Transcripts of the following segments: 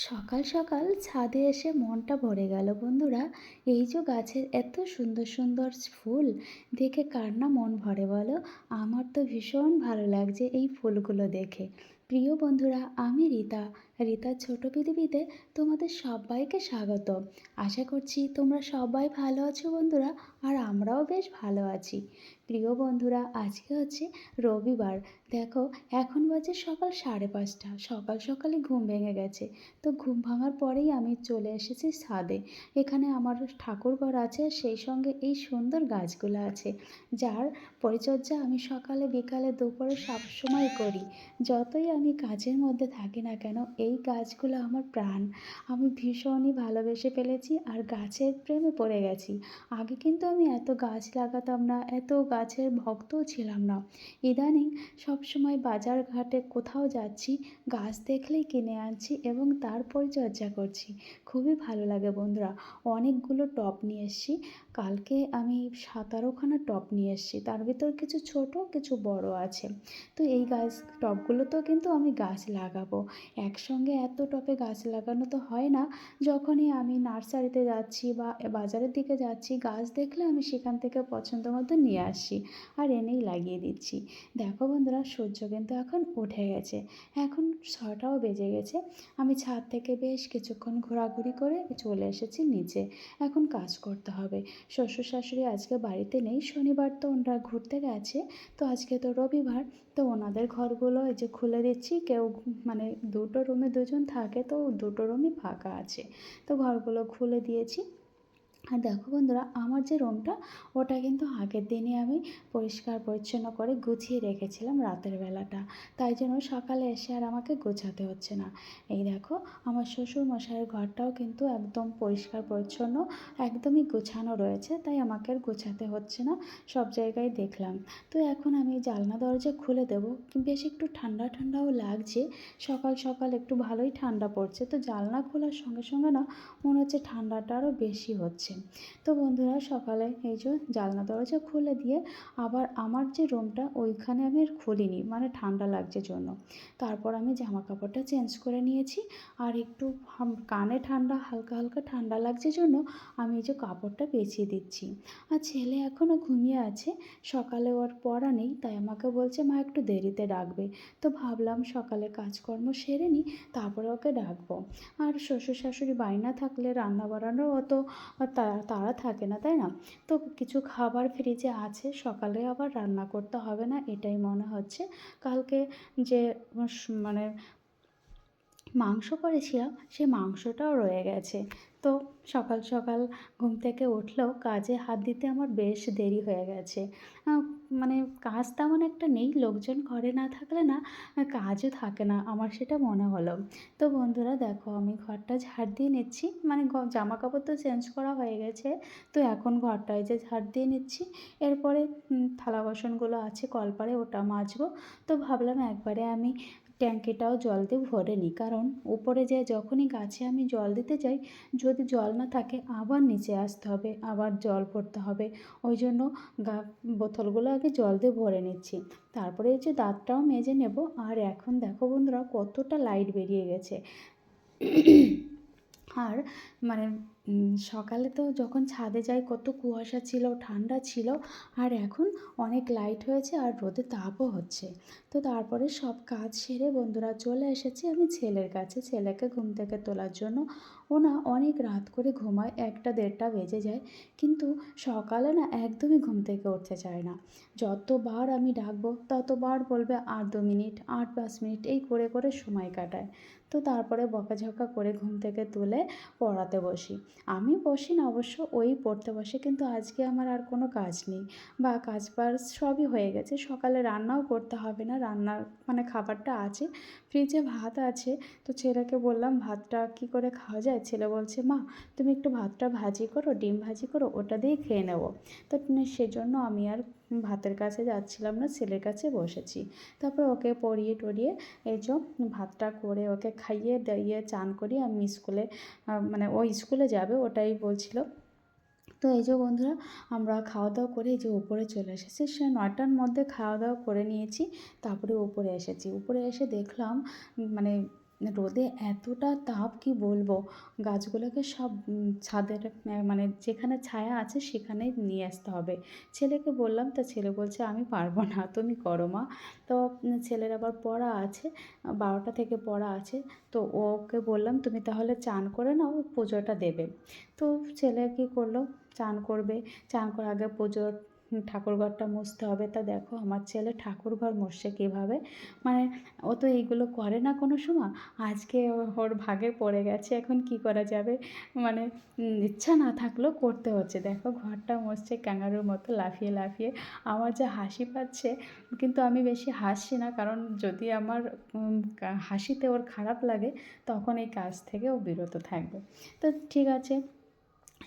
সকাল সকাল ছাদে এসে মনটা ভরে গেল, বন্ধুরা। এই যে গাছের এত সুন্দর সুন্দর ফুল, দেখে কার না মন ভরে বলো? আমার তো ভীষণ ভালো লাগছে এই ফুলগুলো দেখে। প্রিয় বন্ধুরা, আমি রীতা। রীতার ছোট পৃথিবীতে তোমাদের সবাইকে স্বাগত। আশা করছি তোমরা সবাই ভালো আছো বন্ধুরা, আর আমরাও বেশ ভালো আছি। প্রিয় বন্ধুরা, আজকে হচ্ছে রবিবার। দেখো, এখন বাজে সকাল সাড়ে পাঁচটা। সকাল সকালে ঘুম ভেঙে গেছে। তো ঘুম ভাঙার পরেই আমি চলে এসেছি ছাদে। এখানে আমার ঠাকুরঘর আছে সেই সঙ্গে এই সুন্দর গাছগুলো আছে, যার পরিচর্যা আমি সকালে বিকালে দুপুরে সবসময় করি। যতই আমি কাজের মধ্যে থাকি না কেন, এই গাছগুলো আমার প্রাণ। আমি ভীষণই ভালোবেসে ফেলেছি আর গাছের প্রেমে পড়ে গেছি। আগে কিন্তু আমি এত গাছ লাগাতাম না, এত গাছের ভক্তও ছিলাম না। ইদানিং সবসময় বাজার ঘাটে কোথাও যাচ্ছি, গাছ দেখলেই কিনে আনছি এবং তার পরিচর্যা করছি। খুবই ভালো লাগে বন্ধুরা। অনেকগুলো টব নিয়ে এসেছি। কালকে আমি সতেরোখানা টব নিয়ে এসেছি। তার ভিতর কিছু ছোট, কিছু বড় আছে। তো এই গাছ টবগুলোতেও কিন্তু আমি গাছ লাগাবো। একসঙ্গে এত টবে গাছ লাগানো তো হয় না। যখনই আমি নার্সারিতে যাচ্ছি বা বাজারের দিকে যাচ্ছি, গাছ দেখলে আমি সেখান থেকে পছন্দ মতো নিয়ে আসি আর এনেই লাগিয়ে দিচ্ছি। দেখো বন্ধুরা, সূর্য কিন্তু এখন উঠে গেছে। এখন ছটাও বেজে গেছে। আমি ছাদ থেকে বেশ কিছুক্ষণ ঘোরাঘুরি করে চলে এসেছি নিচে। এখন কাজ করতে হবে। শ্বশুর শাশুড়ি আজকে বাড়িতে নেই। শনিবার তো ওনারা ঘুরতে গেছে। তো আজকে তো রবিবার। তো ওনাদের ঘরগুলো এই যে খুলে দিচ্ছি। কেউ মানে দুটো রুমে দুজন থাকে তো দুটো রুমই ফাঁকা আছে। তো ঘরগুলো খুলে দিয়েছি। আর দেখো বন্ধুরা, আমার যে রুমটা ওটা কিন্তু আগের দিনই আমি পরিষ্কার পরিচ্ছন্ন করে গুছিয়ে রেখেছিলাম রাতের বেলাটা। তাই জন্য সকালে এসে আর আমাকে গোছাতে হচ্ছে না। এই দেখো, আমার শ্বশুর মশাইয়ের ঘরটাও কিন্তু একদম পরিষ্কার পরিচ্ছন্ন, একদমই গোছানো রয়েছে, তাই আমাকে আর গোছাতে হচ্ছে না, সব জায়গায় দেখলাম। তো এখন আমি জানলা দরজা খুলে দেবো, বেশ একটু ঠান্ডা ঠান্ডাও লাগছে, সকাল সকাল একটু ভালোই ঠান্ডা পড়ছে, তো জালনা খোলার সঙ্গে সঙ্গে না মনে হচ্ছে ঠান্ডাটা আরও বেশি হচ্ছে। তো বন্ধুরা, সকালে এই যে জানলা দরজা খুলে দিয়ে আবার আমার যে রুমটা, ওইখানে আমি খুলিনি মানে ঠান্ডা লাগছে জন্য। তারপর আমি জামা কাপড়টা চেঞ্জ করে নিয়েছি, আর একটু কানে ঠান্ডা, হালকা হালকা ঠান্ডা লাগছে জন্য আমি এই যে কাপড়টা পেঁচিয়ে দিচ্ছি। আর ছেলে এখনও ঘুমিয়ে আছে, সকালে ওর পড়া নেই, তাই আমাকে বলছে, মা, একটু দেরিতে ডাকবে। তো ভাবলাম সকালে কাজকর্ম সেরে নিই, তারপরে ওকে ডাকবো। আর শ্বশুর শাশুড়ি বায়না থাকলে রান্না বাড়ানোর অত তাড়া থাকে না, তাই না? তো কিছু খাবার ফ্রিজে আছে, সকালে আবার রান্না করতে হবে না, এটাই মনে হচ্ছে। কালকে যে মানে মাংস করেছিলাম, সেই মাংসটাও রয়ে গেছে। তো সকাল সকাল ঘুম থেকে উঠলেও কাজে হাত দিতে আমার বেশ দেরি হয়ে গেছে। মানে কাজ তেমন একটা নেই, লোকজন ঘরে না থাকলে না, কাজও থাকে না, আমার সেটা মনে হলো। তো বন্ধুরা দেখো, আমি ঘরটা ঝাড় দিয়ে নিচ্ছি মানে জামা কাপড় তো চেঞ্জ করা হয়ে গেছে, তো এখন ঘরটায় যে ঝাড় দিয়ে নিচ্ছি। এরপরে থালা বাসনগুলো আছে, কলপারে ওটা মাজবো। তো ভাবলাম একবারে আমি ট্যাঙ্কিটাও জল দিয়ে ভরে নিই কারণ উপরে যে যখনই গাছে আমি জল দিতে যাই, যদি জল না থাকে আবার নিচে আসতে হবে, আবার জল ভরতে হবে। ওই জন্য গা, বোতলগুলো আগে জল দিয়ে ভরে নিচ্ছি। তারপরে যে দাঁতটাও মেজে নেব। আর এখন দেখো বন্ধুরা, কতটা লাইট বেরিয়ে গেছে। আর মানে সকালে তো যখন ছাদে যাই কত কুয়াশা ছিল, ঠান্ডা ছিল, আর এখন অনেক লাইট হয়েছে আর রোদে তাপও হচ্ছে। তো তারপরে সব কাজ সেরে বন্ধুরা চলে এসেছি, আমি ছেলের কাছে, ছেলেকে ঘুম থেকে তোলার জন্য ও না অনেক রাত করে ঘুমায়, একটা দেড়টা বেজে যায়, কিন্তু সকালে না একদমই ঘুম থেকে উঠতে চায় না। যতবার আমি ডাকবো, ততবার বলবে, আর দু মিনিট আট পাঁচ মিনিট, এই করে করে সময় কাটায়। তো তারপরে বকাঝকা করে ঘুম থেকে তুলে পড়াতে বসি। আমি বসি না, অবশ্য ওই পড়তে বসে, কিন্তু আজকে আমার আর কোনো কাজ নেই। বা কাজ বাজ সবই হয়ে গেছে, সকালে রান্নাও করতে হবে না রান্নার মানে খাবারটা আছে, ফ্রিজে ভাত আছে, তো ছেলেকে বললাম, ভাতটা কী করে খাওয়া যায়? ছেলে বলছে, মা, তুমি একটু ভাতটা ভাজি করো, ডিম ভাজি করো, ওটা দিয়েই খেয়ে নেব। তো সেজন্য আমি আর ভাতের কাছে যাচ্ছিলাম না, ছেলের কাছে বসেছি। তারপর ওকে পড়িয়ে টড়িয়ে এই যে ভাতটা করে ওকে খাইয়ে দাইয়ে চান করিয়ে আমি স্কুলে মানে ও স্কুলে যাবে, ওটাই বলছিল। তো এই যে বন্ধুরা, আমরা খাওয়া দাওয়া করে এই যে উপরে চলে এসেছি, সে নয়টার মধ্যে খাওয়া দাওয়া করে নিয়েছি, তারপরে উপরে এসেছি। উপরে এসে দেখলাম মানে রোদে এতটা তাপ কি বলব? গাছগুলোকে সব ছাদের মানে যেখানে ছায়া আছে সেখানেই নিয়ে আসতে হবে। ছেলেকে বললাম, তা ছেলে বলছে আমি পারব না, তুমি করো মা। তো ছেলের আবার পড়া আছে, বারোটা থেকে পড়া আছে। তো ওকে বললাম, তুমি তাহলে চান করে নাও, পুজোটা দেবে। তো ছেলে কী করল? চান করবে। চান করার আগে পুজোর ঠাকুরঘরটা মুছতে হবে। তা দেখো আমার ছেলে ঠাকুরঘর মুছছে কীভাবে? মানে ও তো এইগুলো করে না কোনো সময়। আজকে ওর ভাগে পড়ে গেছে, এখন কি করা যাবে? মানে ইচ্ছা না থাকলেও করতে হচ্ছে। দেখো ঘরটা মুছছে, ক্যাঙ্গারুর মতো লাফিয়ে লাফিয়ে। আমার যে হাসি পাচ্ছে, কিন্তু আমি বেশি হাসছি না, কারণ যদি আমার হাসিতে ওর খারাপ লাগে, তখন এই কাজ থেকে ও বিরত থাকবে। তো ঠিক আছে।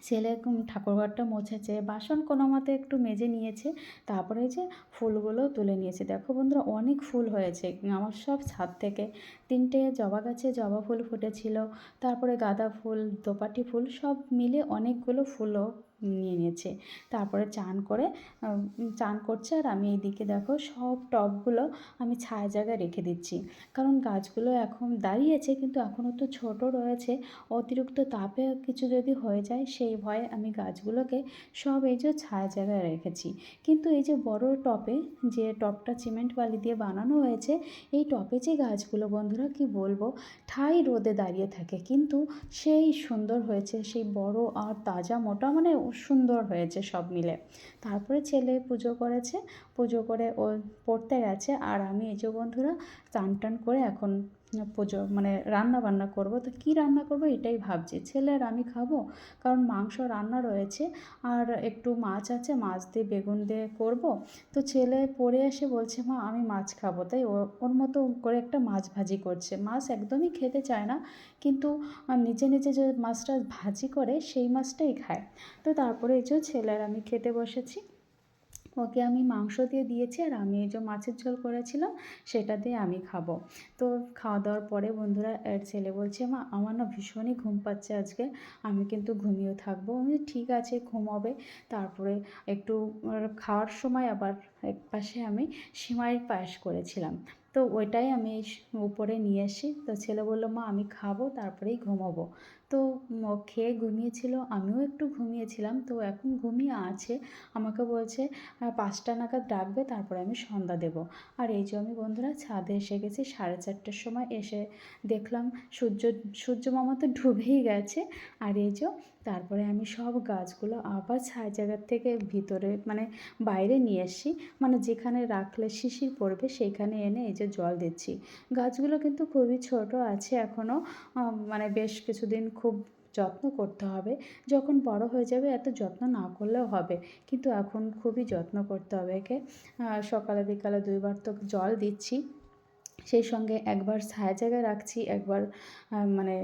ছেলে ঠাকুরঘরটা মোছেছে, বাসন কোনো মতে একটু মেজে নিয়েছে, তারপরে যে ফুলগুলো তুলে নিয়েছে। দেখো বন্ধুরা, অনেক ফুল হয়েছে, আমার সব ছাদ থেকে। তিনটে জবা গাছে জবা ফুল ফুটেছিল, তারপরে গাঁদা ফুল, দোপাটি ফুল, সব মিলে অনেকগুলো ফুলও নিয়ে নিয়েছে। তারপরে চান করে চান করছে আর আমি এইদিকে দেখো সব টবগুলো আমি ছায়া জায়গায় রেখে দিচ্ছি। কারণ গাছগুলো এখন দাঁড়িয়েছে কিন্তু এখনও তো ছোট রয়েছে। অতিরিক্ত তাপে কিছু যদি হয়ে যায় সেই ভয়ে আমি গাছগুলোকে সব এই যে ছায়া জায়গায় রেখেছি। কিন্তু এই যে বড় টপে যে টপটা সিমেন্ট বালি দিয়ে বানানো হয়েছে, এই টপে যে গাছগুলো বন্ধুরা কি বলব, ঠাই রোদে দাঁড়িয়ে থাকে। কিন্তু সেই সুন্দর হয়েছে, সেই বড় আর তাজা মোটা মানে সুন্দর হয়েছে সব মিলে। তারপরে ছেলে পুজো করেছে, পুজো করে ও পড়তে গেছে। আর আমি এই যে বন্ধুরা চান টান করে এখন পুজো মানে রান্না বান্না করব। তো কী রান্না করব এটাই ভাবছি। ছেলে আর আমি খাব, কারণ মাংস রান্না রয়েছে, আর একটু মাছ আছে, মাছ দিয়ে বেগুন দিয়ে করব। তো ছেলে পড়ে এসে বলছে, মা, আমি মাছ খাব। তাই ওর মতো করে একটা মাছ ভাজি করছে। মাছ একদমই খেতে চায় না, কিন্তু নিজে নিজে যে মাছটা ভাজি করে, সেই মাছটাই খায়। তো তারপরে এই যে ছেলের আমি খেতে বসেছি। ওকে আমি মাংস দিয়ে দিয়েছি আর আমি এই যে মাছের ঝোল করেছিলাম, সেটা দিয়ে আমি খাব। তো খাওয়া দাওয়ার পরে বন্ধুরা ছেলে বলছে, মা, আমার না ভীষণই ঘুম পাচ্ছে আজকে, আমি কিন্তু ঘুমিয়েও থাকব। আমি ঠিক আছে, ঘুমাবে। তারপরে একটু খাওয়ার সময় আবার এক পাশে আমি সিমাই পায়েস করেছিলাম। তো ওইটাই আমি উপরে নিয়ে আসি তো ছেলে বলল, মা, আমি খাব, তারপরেই ঘুমোবো। তো খেয়ে ঘুমিয়েছিল, আমিও একটু ঘুমিয়েছিলাম। তো এখন ঘুমিয়ে আছে। আমাকে বলছে পাঁচটা নাগাদ ডাকবে, তারপরে আমি সন্ধ্যা দেবো। আর এই যে আমি বন্ধুরা, ছাদে এসে গেছি, সাড়ে চারটের সময় এসে দেখলাম সূর্য সূর্য মামা তো ডুবেই গেছে। আর এই যে তারপরে আমি সব গাছগুলো আবার ছায়া জায়গার থেকে ভিতরে মানে বাইরে নিয়ে এসছি। মানে যেখানে রাখলে শিশির পড়বে সেইখানে এনে এই যে জল দিচ্ছি। গাছগুলো কিন্তু খুবই ছোট আছে এখনও মানে বেশ কিছুদিন খুব যত্ন করতে হবে। যখন বড় হয়ে যাবে এত যত্ন না করলেও হবে। কিন্তু এখন খুবই যত্ন করতে হবে একে। সকালে বিকালে দুইবার তো জল দিচ্ছি। সেই সঙ্গে একবার ছায়া জায়গায় রাখছি, একবার মানে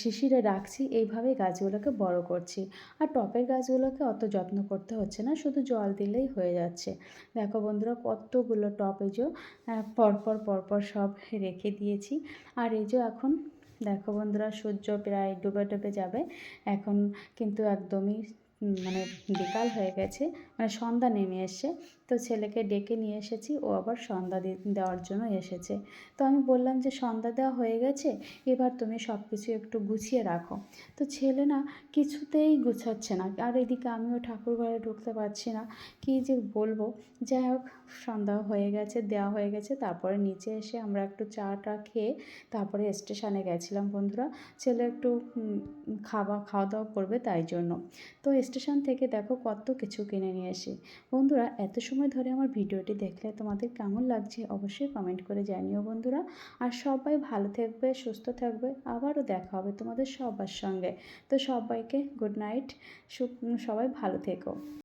শিশিরে রাখছি। এইভাবেই গাছগুলোকে বড় করছি। আর টপের গাছগুলোকে অত যত্ন করতে হচ্ছে না, শুধু জল দিলেই হয়ে যাচ্ছে। দেখো বন্ধুরা, কতগুলো টপ এই যে পরপর পরপর সব রেখে দিয়েছি। আর এই যে এখন দেখো বন্ধুরা, সূর্য প্রায় ডুবে ডুবে যাবে। এখন কিন্তু একদমই মানে বিকাল হয়ে গেছে মানে সন্ধ্যা নেমে এসছে। তো ছেলেকে ডেকে নিয়ে এসেছি। ও আবার সন্ধ্যা দেওয়ার জন্য এসেছে। তো আমি বললাম যে, সন্ধ্যা দেওয়া হয়ে গেছে, এবার তুমি সব কিছু একটু গুছিয়ে রাখো। তো ছেলে না কিছুতেই গুছাচ্ছে না। আর এদিকে আমিও ঠাকুর ঘরে ঢুকতে পারছি না। কি যে বলব? যাই হোক, সন্ধ্যা হয়ে গেছে, দেওয়া হয়ে গেছে। তারপরে নিচে এসে আমরা একটু চা টা খেয়ে তারপরে স্টেশনে গেছিলাম বন্ধুরা। ছেলে একটু খাওয়া খাওয়া দাওয়া করবে তাই জন্য। তো স্টেশন থেকে দেখো কত কিছু কিনে নিয়ে আসি বন্ধুরা, এত সময় ধরে আমার ভিডিওটি দেখলে তোমাদের কেমন লাগছে অবশ্যই কমেন্ট করে জানিও বন্ধুরা। আর সবাই ভালো থাকবে, সুস্থ থাকবে। আবারও দেখা হবে তোমাদের সবার সঙ্গে। তো সবাইকে গুড নাইট সবাই ভালো থেকো।